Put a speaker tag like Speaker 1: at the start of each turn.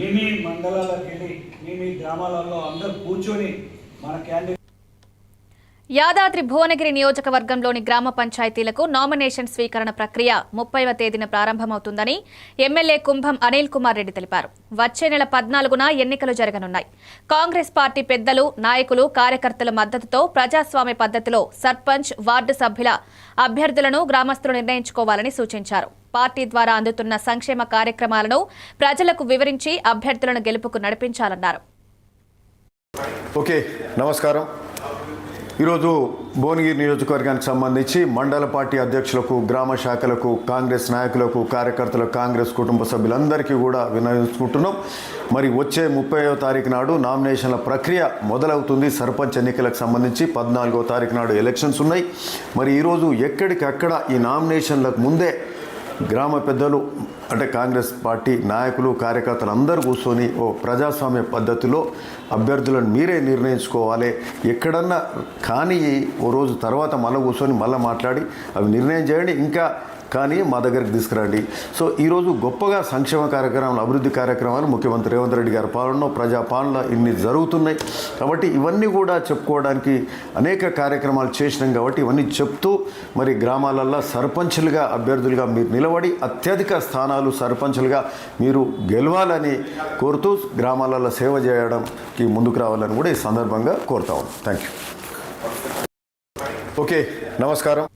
Speaker 1: మీ మీ మండలాలకు వెళ్ళి మీ మీ గ్రామాలలో అందరూ కూర్చొని మన క్యాండిడేట్
Speaker 2: యాదాద్రి భువనగిరి నియోజకవర్గంలోని గ్రామ పంచాయతీలకు నామినేషన్ స్వీకరణ ప్రక్రియ ముప్పైవ తేదీన ప్రారంభమవుతుందని ఎమ్మెల్యే కుంభం అనిల్ కుమార్ రెడ్డి తెలిపారు. వచ్చే నెల పద్నాలుగున ఎన్నికలు జరగనున్నాయి. కాంగ్రెస్ పార్టీ పెద్దలు నాయకులు కార్యకర్తల మద్దతుతో ప్రజాస్వామ్య పద్ధతిలో సర్పంచ్ వార్డు సభ్యుల అభ్యర్థులను గ్రామస్తులు నిర్ణయించుకోవాలని సూచించారు. పార్టీ ద్వారా అందుతున్న సంక్షేమ కార్యక్రమాలను ప్రజలకు వివరించి అభ్యర్థులను గెలుపుకు నడిపించాలన్నారు.
Speaker 3: ఓకే నమస్కారం. ఈరోజు భువనగిరి నియోజకవర్గానికి సంబంధించి మండల పార్టీ అధ్యక్షులకు గ్రామ శాఖలకు కాంగ్రెస్ నాయకులకు కార్యకర్తలకు కాంగ్రెస్ కుటుంబ సభ్యులందరికీ కూడా వినియోగించుకుంటున్నాం మరి వచ్చే ముప్పైవ తారీఖు నాడు నామినేషన్ల ప్రక్రియ మొదలవుతుంది. సర్పంచ్ ఎన్నికలకు సంబంధించి పద్నాలుగో తారీఖు నాడు ఎలక్షన్స్ ఉన్నాయి. మరి ఈరోజు ఎక్కడికక్కడ ఈ నామినేషన్లకు ముందే గ్రామ పెద్దలు అంటే కాంగ్రెస్ పార్టీ నాయకులు కార్యకర్తలు అందరూ కూర్చొని ఓ ప్రజాస్వామ్య పద్ధతిలో అభ్యర్థులను మీరే నిర్ణయించుకోవాలి. ఎక్కడన్నా కానీ ఓ రోజు తర్వాత మళ్ళీ కూర్చొని మళ్ళీ మాట్లాడి అవి నిర్ణయం చేయండి. ఇంకా కానీ మా దగ్గరికి తీసుకురండి. సో ఈరోజు గొప్పగా సంక్షేమ కార్యక్రమాలు అభివృద్ధి కార్యక్రమాలు ముఖ్యమంత్రి రేవంత్ రెడ్డి గారి పాలనలో ప్రజాపాలన ఇన్ని జరుగుతున్నాయి. కాబట్టి ఇవన్నీ కూడా చెప్పుకోవడానికి అనేక కార్యక్రమాలు చేసినాం కాబట్టి ఇవన్నీ చెప్తూ మరి గ్రామాలల్లో సర్పంచులుగా అభ్యర్థులుగా మీరు నిలబడి అత్యధిక స్థానాలు సర్పంచులుగా మీరు గెలవాలని కోరుతూ గ్రామాలలో సేవ చేయడానికి ముందుకు రావాలని కూడా ఈ సందర్భంగా కోరుతా ఉన్నాం. థ్యాంక్ యూ ఓకే నమస్కారం.